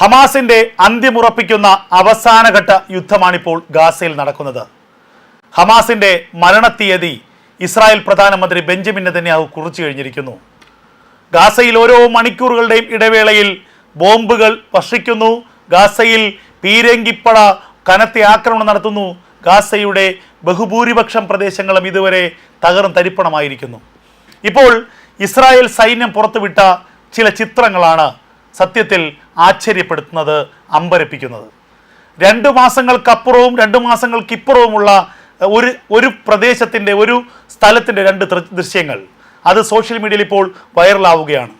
ഹമാസിന്റെ അന്ത്യമുറപ്പിക്കുന്ന അവസാനഘട്ട യുദ്ധമാണിപ്പോൾ ഗാസയിൽ നടക്കുന്നത്. ഹമാസിന്റെ മരണത്തീയതി ഇസ്രായേൽ പ്രധാനമന്ത്രി ബെഞ്ചമിൻ നെതന്യാഹു കുറിച്ചു കഴിഞ്ഞിരിക്കുന്നു. ഗാസയിൽ ഓരോ മണിക്കൂറുകളുടെയും ഇടവേളയിൽ ബോംബുകൾ വർഷിക്കുന്നു. ഗാസയിൽ പീരങ്കിപ്പട കനത്ത ആക്രമണം നടത്തുന്നു. ഗാസയുടെ ബഹുഭൂരിപക്ഷം പ്രദേശങ്ങളും ഇതുവരെ തകർന്ന് തരിപ്പണമായിരിക്കുന്നു. ഇപ്പോൾ ഇസ്രായേൽ സൈന്യം പുറത്തുവിട്ട ചില ചിത്രങ്ങളാണ് സത്യത്തിൽ ആശ്ചര്യപ്പെടുത്തുന്നത് അമ്പരപ്പിക്കുന്നത്. രണ്ട് മാസങ്ങൾക്കപ്പുറവും രണ്ട് മാസങ്ങൾക്കിപ്പുറവുമുള്ള ഒരു ഒരു പ്രദേശത്തിന്റെ ഒരു സ്ഥലത്തിന്റെ രണ്ട് ദൃശ്യങ്ങൾ. അത് സോഷ്യൽ മീഡിയയിൽ ഇപ്പോൾ വൈറലാവുകയാണ്.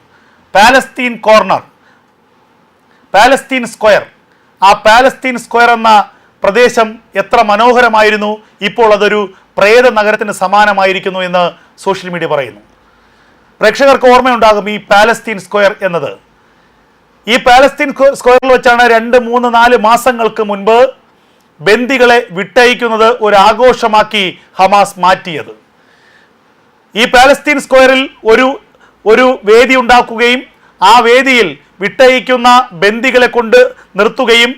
Palestine corner. Palestine square. ആ പാലസ്തീൻ സ്ക്വയർ എന്ന പ്രദേശം എത്ര മനോഹരമായിരുന്നു ഇപ്പോൾ അതൊരു പ്രേത നഗരത്തിന് സമാനമായിരിക്കുന്നു എന്ന് സോഷ്യൽ മീഡിയ പറയുന്നു. പ്രേക്ഷകർക്ക് ഓർമ്മയുണ്ടാകും ഈ പാലസ്തീൻ സ്ക്വയർ എന്നത്. ഈ പാലസ്തീൻ സ്ക്വയറിൽ വെച്ചാണ് രണ്ട് മൂന്ന് നാല് മാസങ്ങൾക്ക് മുൻപ് ബന്ദികളെ വിട്ടയക്കുന്നത് ഒരു ആഘോഷമാക്കി ഹമാസ് മാറ്റിയത്. ഈ പാലസ്തീൻ സ്ക്വയറിൽ ഒരു ഒരു വേദി ഉണ്ടാക്കുകയും ആ വേദിയിൽ വിട്ടയക്കുന്ന ബന്ദികളെ കൊണ്ട് നിർത്തുകയും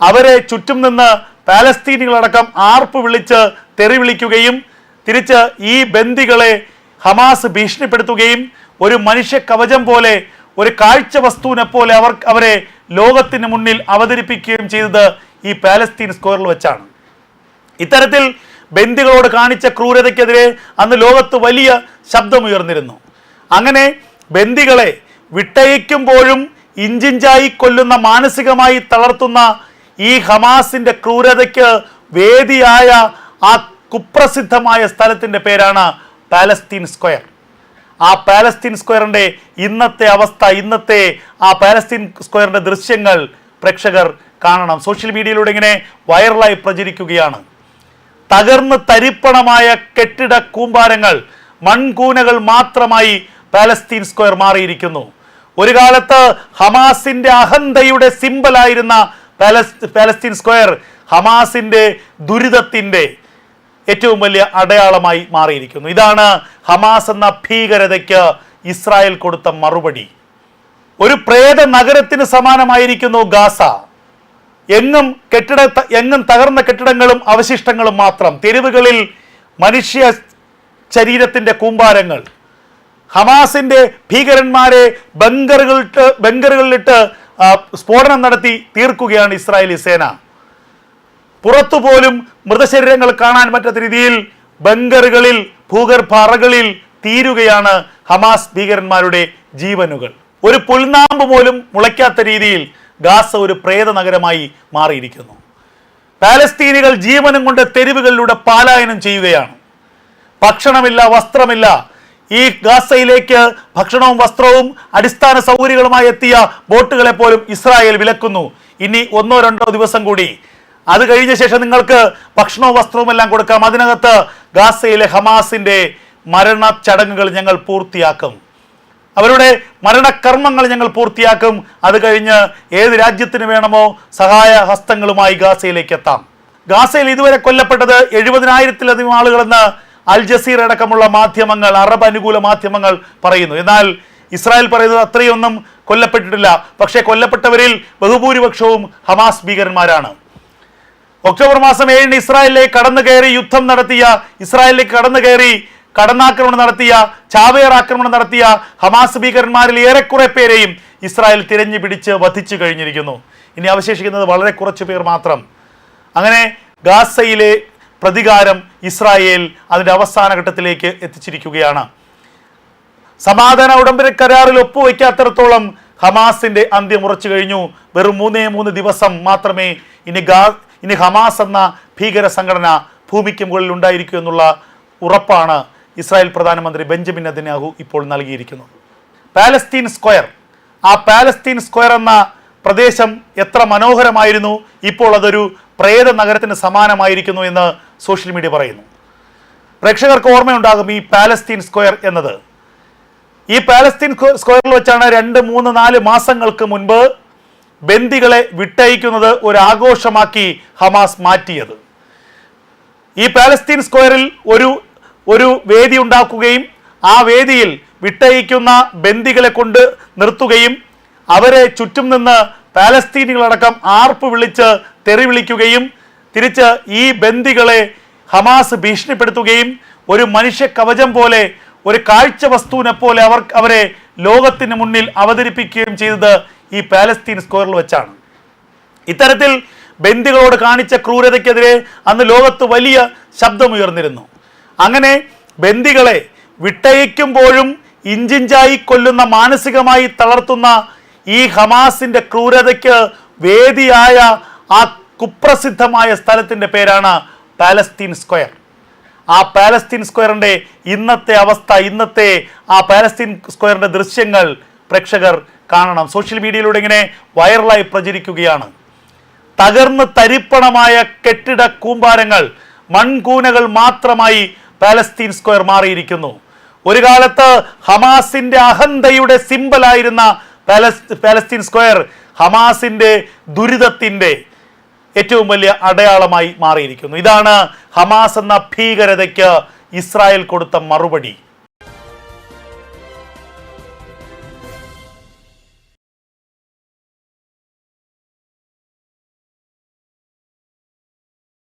അവരെ ചുറ്റും നിന്ന് പാലസ്തീനികളടക്കം ആർപ്പ് വിളിച്ച് തെറി വിളിക്കുകയും തിരിച്ച് ഈ ബന്ദികളെ ഹമാസ് ഭീഷണിപ്പെടുത്തുകയും ഒരു മനുഷ്യ കവചം പോലെ ഒരു കാഴ്ച വസ്തുവിനെ പോലെ അവർ അവരെ ലോകത്തിന് മുന്നിൽ അവതരിപ്പിക്കുകയും ചെയ്തത് ഈ പാലസ്തീൻ സ്ക്വയറിൽ വെച്ചാണ്. ഇത്തരത്തിൽ ബന്ദികളോട് കാണിച്ച ക്രൂരതയ്ക്കെതിരെ അന്ന് ലോകത്ത് വലിയ ശബ്ദമുയർന്നിരുന്നു. അങ്ങനെ ബന്ദികളെ വിട്ടയക്കുമ്പോഴും ഇഞ്ചിഞ്ചായി കൊല്ലുന്ന മാനസികമായി തളർത്തുന്ന ഈ ഹമാസിന്റെ ക്രൂരതയ്ക്ക് വേദിയായ ആ കുപ്രസിദ്ധമായ സ്ഥലത്തിന്റെ പേരാണ് പാലസ്തീൻ സ്ക്വയർ. ആ പാലസ്തീൻ സ്ക്വയറിന്റെ ഇന്നത്തെ അവസ്ഥ ഇന്നത്തെ ആ പാലസ്തീൻ സ്ക്വയറിന്റെ ദൃശ്യങ്ങൾ പ്രേക്ഷകർ കാണണം. സോഷ്യൽ മീഡിയയിലൂടെ ഇങ്ങനെ വൈറലായി പ്രചരിക്കുകയാണ്. തകർന്ന് തരിപ്പണമായ കെട്ടിട കൂമ്പാരങ്ങൾ മൺകൂനകൾ മാത്രമായി പാലസ്തീൻ സ്ക്വയർ മാറിയിരിക്കുന്നു. ഒരു കാലത്ത് ഹമാസിന്റെ അഹന്തയുടെ സിമ്പലായിരുന്ന പാലസ് പാലസ്തീൻ സ്ക്വയർ ഹമാസിന്റെ ദുരിതത്തിന്റെ ഏറ്റവും വലിയ അടയാളമായി മാറിയിരിക്കുന്നു. ഇതാണ് ഹമാസ് എന്ന ഭീകരതയ്ക്ക് ഇസ്രായേൽ കൊടുത്ത മറുപടി. ഒരു പ്രേത നഗരത്തിന് സമാനമായിരിക്കുന്നു ഗാസ. എങ്ങും കെട്ടിട എങ്ങും തകർന്ന കെട്ടിടങ്ങളും അവശിഷ്ടങ്ങളും മാത്രം. തെരുവുകളിൽ മനുഷ്യ ശരീരത്തിന്റെ കൂമ്പാരങ്ങൾ. ഹമാസിന്റെ ഭീകരന്മാരെ ബങ്കറുകളിട്ട് ബങ്കറുകളിലിട്ട് സ്ഫോടനം നടത്തി തീർക്കുകയാണ് ഇസ്രായേലി സേന. പുറത്തുപോലും മൃതശരീരങ്ങൾ കാണാൻ പറ്റാത്ത രീതിയിൽ ബങ്കറുകളിൽ ഭൂഗർഭ അറകളിൽ തീരുകയാണ് ഹമാസ് ഭീകരന്മാരുടെ ജീവനുകൾ. ഒരു പുൽനാമ്പ് പോലും മുളയ്ക്കാത്ത രീതിയിൽ ഗാസ ഒരു പ്രേത നഗരമായി മാറിയിരിക്കുന്നു. പാലസ്തീനികൾ ജീവനും കൊണ്ട് തെരുവുകളിലൂടെ പാലായനം ചെയ്യുകയാണ്. ഭക്ഷണമില്ല വസ്ത്രമില്ല. ഈ ഗാസയിലേക്ക് ഭക്ഷണവും വസ്ത്രവും അടിസ്ഥാന സൗകര്യങ്ങളുമായി എത്തിയ ബോട്ടുകളെ പോലും ഇസ്രായേൽ വിലക്കുന്നു. ഇനി ഒന്നോ രണ്ടോ ദിവസം കൂടി. അത് കഴിഞ്ഞ ശേഷം നിങ്ങൾക്ക് ഭക്ഷണവും വസ്ത്രവും എല്ലാം കൊടുക്കാം. അതിനകത്ത് ഗാസയിലെ ഹമാസിന്റെ മരണ ചടങ്ങുകൾ ഞങ്ങൾ പൂർത്തിയാക്കും. അവരുടെ മരണകർമ്മങ്ങൾ ഞങ്ങൾ പൂർത്തിയാക്കും. അത് കഴിഞ്ഞ് ഏത് രാജ്യത്തിന് വേണമോ സഹായ ഹസ്തങ്ങളുമായി ഗാസയിലേക്ക് എത്താം. ഗാസയിൽ ഇതുവരെ കൊല്ലപ്പെട്ടത് എഴുപതിനായിരത്തിലധികം ആളുകളെന്ന് അൽ ജസീർ അടക്കമുള്ള മാധ്യമങ്ങൾ അറബ് അനുകൂല മാധ്യമങ്ങൾ പറയുന്നു. എന്നാൽ ഇസ്രായേൽ പറയുന്നത് അത്രയൊന്നും കൊല്ലപ്പെട്ടിട്ടില്ല. പക്ഷേ കൊല്ലപ്പെട്ടവരിൽ ബഹുഭൂരിപക്ഷവും ഹമാസ് ഭീകരന്മാരാണ്. ഒക്ടോബർ മാസം ഏഴിന് ഇസ്രായേലിലേക്ക് കടന്നു കയറി യുദ്ധം നടത്തിയ ഇസ്രായേലിലേക്ക് കടന്നു കയറി കടന്നാക്രമണം നടത്തിയ ചാവേർ ആക്രമണം നടത്തിയ ഹമാസ് ഭീകരന്മാരിൽ ഏറെക്കുറെ പേരെയും ഇസ്രായേൽ തിരഞ്ഞു പിടിച്ച് വധിച്ചു കഴിഞ്ഞിരിക്കുന്നു. ഇനി അവശേഷിക്കുന്നത് വളരെ കുറച്ച് പേർ മാത്രം. അങ്ങനെ ഗാസയിലെ പ്രതികാരം ഇസ്രായേൽ അതിന്റെ അവസാന ഘട്ടത്തിലേക്ക് എത്തിച്ചിരിക്കുകയാണ്. സമാധാന ഉടമ്പടി കരാറിൽ ഒപ്പുവെക്കാത്തിടത്തോളം ഹമാസിന്റെ അന്ത്യം ഉറച്ചു കഴിഞ്ഞു. വെറും മൂന്നേ മൂന്ന് ദിവസം മാത്രമേ ഇനി ഗാ ഇനി ഹമാസ് എന്ന ഭീകര സംഘടന ഭൂമിക്ക് മുകളിൽ ഉണ്ടായിരിക്കും എന്നുള്ള ഉറപ്പാണ് ഇസ്രായേൽ പ്രധാനമന്ത്രി ബെഞ്ചമിൻ നെതന്യാഹു ഇപ്പോൾ നൽകിയിരിക്കുന്നത്. Palestine square. ആ പാലസ്തീൻ സ്ക്വയർ എന്ന പ്രദേശം എത്ര മനോഹരമായിരുന്നു ഇപ്പോൾ അതൊരു പ്രേത നഗരത്തിന് സമാനമായിരിക്കുന്നു എന്ന് സോഷ്യൽ മീഡിയ പറയുന്നു. പ്രേക്ഷകർക്ക് ഓർമ്മയുണ്ടാകും ഈ പാലസ്തീൻ സ്ക്വയർ എന്നത്. ഈ പാലസ്തീൻ സ്ക്വയറിൽ വെച്ചാണ് രണ്ട് മൂന്ന് നാല് മാസങ്ങൾക്ക് മുൻപ് ബന്ദികളെ വിട്ടയക്കുന്നത് ഒരു ആഘോഷമാക്കി ഹമാസ് മാറ്റിയത്. ഈ പാലസ്തീൻ സ്ക്വയറിൽ ഒരു ഒരു വേദി ഉണ്ടാക്കുകയും ആ വേദിയിൽ വിട്ടയക്കുന്ന ബന്ദികളെ കൊണ്ട് നിർത്തുകയും അവരെ ചുറ്റും നിന്ന് പാലസ്തീനികളടക്കം ആർപ്പ് വിളിച്ച് തെറി വിളിക്കുകയും തിരിച്ച് ഈ ബന്ദികളെ ഹമാസ് ഭീഷണിപ്പെടുത്തുകയും ഒരു മനുഷ്യ കവചം പോലെ ഒരു കാഴ്ച വസ്തുവിനെ പോലെ അവർ അവരെ ലോകത്തിന് മുന്നിൽ അവതരിപ്പിക്കുകയും ചെയ്തത് ഈ പാലസ്തീൻ സ്ക്വയറിൽ വെച്ചാണ്. ഇത്തരത്തിൽ ബന്ദികളോട് കാണിച്ച ക്രൂരതയ്ക്കെതിരെ അന്ന് ലോകത്ത് വലിയ ശബ്ദമുയർന്നിരുന്നു. അങ്ങനെ ബന്ദികളെ വിട്ടയക്കുമ്പോഴും ഇഞ്ചിഞ്ചായി കൊല്ലുന്ന മാനസികമായി തളർത്തുന്ന ഈ ഹമാസിന്റെ ക്രൂരതയ്ക്ക് വേദിയായ ആ കുപ്രസിദ്ധമായ സ്ഥലത്തിന്റെ പേരാണ് പാലസ്തീൻ സ്ക്വയർ. ആ പാലസ്തീൻ സ്ക്വയറിന്റെ ഇന്നത്തെ അവസ്ഥ ഇന്നത്തെ ആ പാലസ്തീൻ സ്ക്വയറിന്റെ ദൃശ്യങ്ങൾ പ്രേക്ഷകർ കാണണം. സോഷ്യൽ മീഡിയയിലൂടെ ഇങ്ങനെ വൈറലായി പ്രചരിക്കുകയാണ്. തകർന്ന് തരിപ്പണമായ കെട്ടിട കൂമ്പാരങ്ങൾ മൺകൂനകൾ മാത്രമായി പാലസ്തീൻ സ്ക്വയർ മാറിയിരിക്കുന്നു. ഒരു കാലത്ത് ഹമാസിന്റെ അഹന്തയുടെ സിമ്പലായിരുന്ന പാലസ് പാലസ്തീൻ സ്ക്വയർ ഹമാസിന്റെ ദുരിതത്തിന്റെ ഏറ്റവും വലിയ അടയാളമായി മാറിയിരിക്കുന്നു. ഇതാണ് ഹമാസ് എന്ന ഭീകരതയ്ക്ക് ഇസ്രായേൽ കൊടുത്ത മറുപടി.